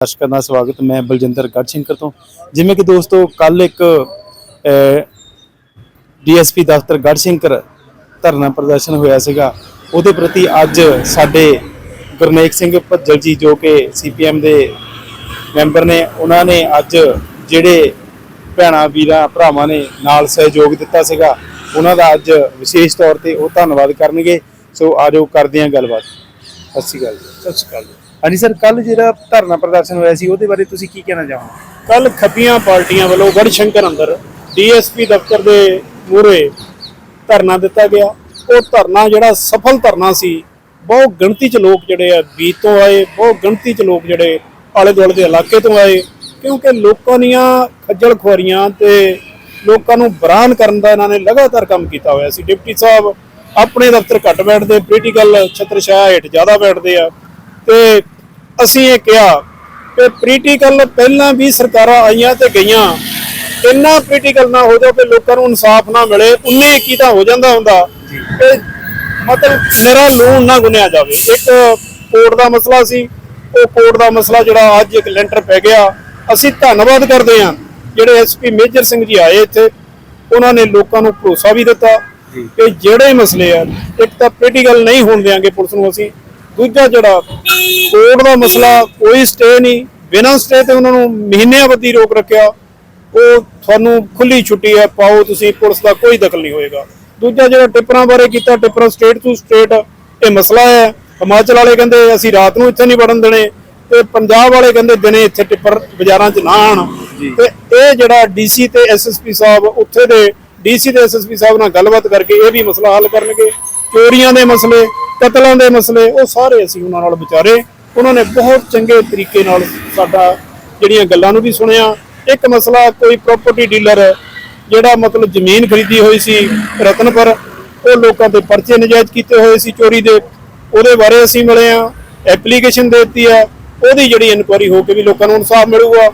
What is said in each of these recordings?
ਦਰਸ਼ਕਾਂ ਦਾ ਸਵਾਗਤ, ਮੈਂ ਬਲਜਿੰਦਰ ਗੜਸ਼ੰਕਰ ਤੋਂ। ਜਿਵੇਂ ਕਿ ਦੋਸਤੋ ਕੱਲ ਇੱਕ ਡੀਐਸਪੀ ਦਫ਼ਤਰ ਗੜਸ਼ਿੰਕਰ ਧਰਨਾ ਪ੍ਰਦਰਸ਼ਨ ਹੋਇਆ ਸੀਗਾ। ਉਹਦੇ ਪ੍ਰਤੀ ਅੱਜ ਸਾਡੇ ਗੁਰਨੇਕ ਸਿੰਘ ਭੱਜਲ ਜੀ, ਜੋ ਕਿ ਸੀਪੀਐਮ ਦੇ ਮੈਂਬਰ ਨੇ, ਉਹਨਾਂ ਨੇ ਅੱਜ ਜਿਹੜੇ ਭੈਣਾ, ਵੀਰਾਂ, ਭਰਾਵਾਂ ਨੇ ਨਾਲ ਸਹਿਯੋਗ ਦਿੱਤਾ ਸੀਗਾ, ਉਹਨਾਂ ਦਾ ਅੱਜ ਵਿਸ਼ੇਸ਼ ਤੌਰ ਤੇ ਉਹ ਧੰਨਵਾਦ ਕਰਨਗੇ। ਸੋ ਆਜੋ ਕਰਦੇ ਹਾਂ ਗੱਲਬਾਤ। ਸਤਿ ਸ਼੍ਰੀ ਅਕਾਲ ਜੀ। ਸਤਿ ਸ਼੍ਰੀ ਅਕਾਲ ਹਾਂਜੀ ਸਰ ਕੱਲ ਜਿਹੜਾ ਧਰਨਾ ਪ੍ਰਦਰਸ਼ਨ ਹੋਇਆ ਸੀ ਉਹਦੇ ਬਾਰੇ ਤੁਸੀਂ ਕੀ ਕਹਿਣਾ ਚਾਹੋਗੇ? ਕੱਲ ਖੱਬੀਆਂ ਪਾਰਟੀਆਂ ਵੱਲੋਂ ਗੜਸ਼ੰਕਰ ਅੰਦਰ ਡੀਐਸਪੀ ਦਫ਼ਤਰ ਦੇ ਮੂਹਰੇ ਧਰਨਾ ਦਿੱਤਾ ਗਿਆ। ਉਹ ਧਰਨਾ ਜਿਹੜਾ ਸਫਲ ਧਰਨਾ ਸੀ ਬਹੁਤ ਗਿਣਤੀ ਚ ਲੋਕ ਜਿਹੜੇ ਆ ਬੀਤ ਤੋਂ ਆਏ ਬਹੁਤ ਗਿਣਤੀ ਚ ਲੋਕ ਜਿਹੜੇ ਆਲੇ ਦੁਆਲੇ ਦੇ ਇਲਾਕੇ ਤੋਂ ਆਏ ਕਿਉਂਕਿ ਲੋਕਾਂ ਦੀਆਂ ਖੱਜਲ ਖੁਆਰੀਆਂ ਤੇ ਲੋਕਾਂ ਨੂੰ ਬਰਾਨ ਕਰਨ ਦਾ ਇਹਨਾਂ ਨੇ ਲਗਾਤਾਰ ਕੰਮ ਕੀਤਾ ਹੋਇਆ ਸੀ। ਡਿਪਟੀ ਸਾਹਿਬ ਆਪਣੇ ਦਫ਼ਤਰ ਘੱਟ ਬੈਠਦੇ ਪੋਲੀਟੀਕਲ ਛਤਰਛਾਇਆ ਹੇਠ ਜ਼ਿਆਦਾ ਬੈਠਦੇ ਆ। ਤੇ ਅਸੀਂ ਇਹ ਕਿਹਾ ਕਿ ਪੋਲੀਟੀਕਲ ਪਹਿਲਾਂ ਵੀ ਸਰਕਾਰਾਂ ਆਈਆਂ ਤੇ ਗਈਆਂ। ਇੰਨਾ ਪੋਲੀਟੀਕਲ ਨਾ ਹੋ ਜਾਵੇ ਕਿ ਲੋਕਾਂ ਨੂੰ ਇਨਸਾਫ ਨਾ ਮਿਲੇ ਉਨੇ ਕੀ ਤਾਂ ਹੋ ਜਾਂਦਾ ਹੁੰਦਾ। ਕਿ ਮਤਲਬ ਨਿਰਾ ਲੂਣ ਨਾ ਗੁੰਨਿਆ ਜਾਵੇ। ਇੱਕ ਕੋਰਟ ਦਾ ਮਸਲਾ ਸੀ ਉਹ ਕੋਰਟ ਦਾ ਮਸਲਾ ਜਿਹੜਾ ਅੱਜ ਇੱਕ ਲੈਂਟਰ ਪੈ ਗਿਆ। ਅਸੀਂ ਧੰਨਵਾਦ ਕਰਦੇ ਹਾਂ। ਜਿਹੜੇ ਐਸਪੀ ਮੇਜਰ ਸਿੰਘ ਜੀ ਆਏ ਇੱਥੇ ਉਹਨਾਂ ਨੇ ਲੋਕਾਂ ਨੂੰ ਭਰੋਸਾ ਵੀ ਦਿੱਤਾ। ਕਿ ਜਿਹੜੇ ਮਸਲੇ ਆ ਇੱਕ ਤਾਂ ਪੋਲੀਟੀਕਲ ਨਹੀਂ ਹੋਣ ਦੇਾਂਗੇ ਪੁਲਿਸ ਨੂੰ ਅਸੀਂ। ਦੂਜਾ ਜਿਹੜਾ ਕੋਰਟ ਦਾ ਮਸਲਾ ਕੋਈ ਸਟੇ ਨਹੀਂ। ਬਿਨਾਂ ਸਟੇ ਤੇ ਉਹਨਾਂ ਨੂੰ ਮਹੀਨਿਆਂ ਬੱਧੀ ਰੋਕ ਰੱਖਿਆ। ਉਹ ਤੁਹਾਨੂੰ ਖੁੱਲੀ ਛੁੱਟੀ ਹੈ ਪਾਓ ਤੁਸੀਂ ਪੁਲਿਸ ਦਾ ਕੋਈ ਦਖਲ ਨਹੀਂ ਹੋਏਗਾ। ਦੂਜਾ ਜਿਹੜਾ ਟਿੱਪਰਾਂ ਬਾਰੇ ਕੀਤਾ ਟਿੱਪਰਾਂ ਸਟੇਟ ਟੂ ਸਟੇਟ ਇਹ ਮਸਲਾ ਹੈ। ਹਿਮਾਚਲ ਵਾਲੇ ਕਹਿੰਦੇ ਅਸੀਂ ਰਾਤ ਨੂੰ ਇੱਥੇ ਨਹੀਂ ਵੜਨ ਦੇਣੇ। ਤੇ ਪੰਜਾਬ ਵਾਲੇ ਕਹਿੰਦੇ ਦਿਨੇ ਇੱਥੇ ਟਿੱਪਰ ਬਾਜ਼ਾਰਾਂ 'ਚ ਨਾ ਆਣ ਤੇ ਇਹ ਜਿਹੜਾ ਡੀਸੀ ਤੇ ਐਸਐਸਪੀ ਸਾਹਿਬ ਉੱਥੇ ਦੇ ਡੀਸੀ ਤੇ ਐਸਐਸਪੀ ਸਾਹਿਬ ਨਾਲ ਗੱਲਬਾਤ ਕਰਕੇ ਇਹ ਵੀ ਮਸਲਾ ਹੱਲ ਕਰਨਗੇ। ਚੋਰੀਆਂ ਦੇ ਮਸਲੇ, ਕਤਲਾਂ ਦੇ ਮਸਲੇ, ਉਹ ਸਾਰੇ ਅਸੀਂ ਉਹਨਾਂ ਨਾਲ ਵਿਚਾਰੇ। ਉਹਨਾਂ ਨੇ ਬਹੁਤ ਚੰਗੇ ਤਰੀਕੇ ਨਾਲ ਸਾਡਾ ਜਿਹੜੀਆਂ ਗੱਲਾਂ ਨੂੰ ਵੀ ਸੁਣਿਆ। ਇੱਕ ਮਸਲਾ ਕੋਈ ਪ੍ਰਾਪਰਟੀ ਡੀਲਰ ਜਿਹੜਾ ਮਤਲਬ ਜ਼ਮੀਨ ਖਰੀਦੀ ਹੋਈ ਸੀ ਰਤਨਪੁਰ, ਉਹ ਲੋਕਾਂ ਦੇ ਪਰਚੇ ਨਜਾਇਜ਼ ਕੀਤੇ ਹੋਏ ਸੀ ਚੋਰੀ ਦੇ। ਉਹਦੇ ਬਾਰੇ ਅਸੀਂ ਮਿਲੇ ਆ ਐਪਲੀਕੇਸ਼ਨ ਦੇ ਦਿੱਤੀ ਆ ਉਹਦੀ ਜਿਹੜੀ ਇਨਕੁਆਰੀ ਹੋ ਕੇ ਵੀ ਲੋਕਾਂ ਨੂੰ ਇਨਸਾਫ ਮਿਲੂਗਾ।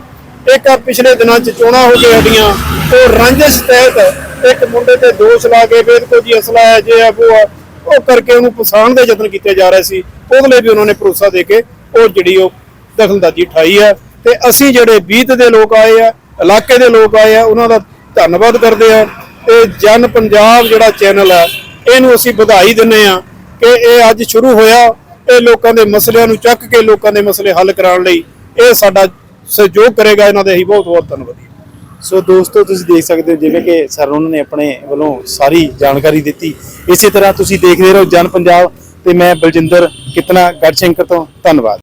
ਇੱਕ ਆ ਪਿਛਲੇ ਦਿਨਾਂ ਚ ਚੋਣਾਂ ਹੋ ਗਈਆਂ ਹਟੀਆਂ। ਉਹ ਰੰਜਿਸ਼ ਤਹਿਤ ਇੱਕ ਮੁੰਡੇ ਤੇ ਦੋਸ਼ ਲਾ ਕੇ ਵੇਦ ਕੋ ਜੀ ਅਸਲਾ ਹੈ, ਜੇ ਆ ਉਹ ਆ ਉਹ ਕਰਕੇ ਉਹਨੂੰ ਪਛਾਣ ਦੇ ਯਤਨ ਕੀਤੇ ਜਾ ਰਹੇ ਸੀ। ਉਹਦੇ ਲਈ ਵੀ ਉਹਨਾਂ ਨੇ ਭਰੋਸਾ ਦੇ ਕੇ ਉਹ ਜਿਹੜੀ ਉਹ ਦਖਲਅੰਦਾਜ਼ੀ ਠਾਈ ਹੈ। ਤੇ ਅਸੀਂ ਜਿਹੜੇ ਬੀਤ ਦੇ ਲੋਕ ਆਏ ਆ, ਇਲਾਕੇ ਦੇ ਲੋਕ ਆਏ ਆ, ਉਹਨਾਂ ਦਾ ਧੰਨਵਾਦ ਕਰਦੇ ਆ। ਇਹ ਜਨ ਪੰਜਾਬ ਜਿਹੜਾ ਚੈਨਲ ਹੈ, ਇਹਨੂੰ ਅਸੀਂ ਵਧਾਈ ਦਿੰਨੇ ਆ ਕਿ ਇਹ ਅੱਜ ਸ਼ੁਰੂ ਹੋਇਆ। ਇਹ ਲੋਕਾਂ ਦੇ ਮਸਲਿਆਂ ਨੂੰ ਚੱਕ ਕੇ ਲੋਕਾਂ ਦੇ ਮਸਲੇ ਹੱਲ ਕਰਾਉਣ ਲਈ ਇਹ ਸਾਡਾ ਸਹਿਯੋਗ ਕਰੇਗਾ। ਇਹਨਾਂ ਦੇ ਅਸੀਂ ਬਹੁਤ ਬਹੁਤ ਧੰਨਵਾਦ ਸੋ ਦੋਸਤੋ, ਤੁਸੀਂ ਦੇਖ ਸਕਦੇ ਹੋ ਜਿਵੇਂ ਕਿ ਸਰ ਉਹਨਾਂ ਨੇ ਆਪਣੇ ਵੱਲੋਂ ਸਾਰੀ ਜਾਣਕਾਰੀ ਦਿੱਤੀ। ਇਸੇ ਤਰ੍ਹਾਂ ਤੁਸੀਂ ਦੇਖਦੇ ਰਹੋ ਜਨ ਪੰਜਾਬ ਤੇ ਮੈਂ ਬਲਜਿੰਦਰ ਕਿਤਨਾ ਗੜਸ਼ੰਕਰ ਤੋਂ, ਧੰਨਵਾਦ।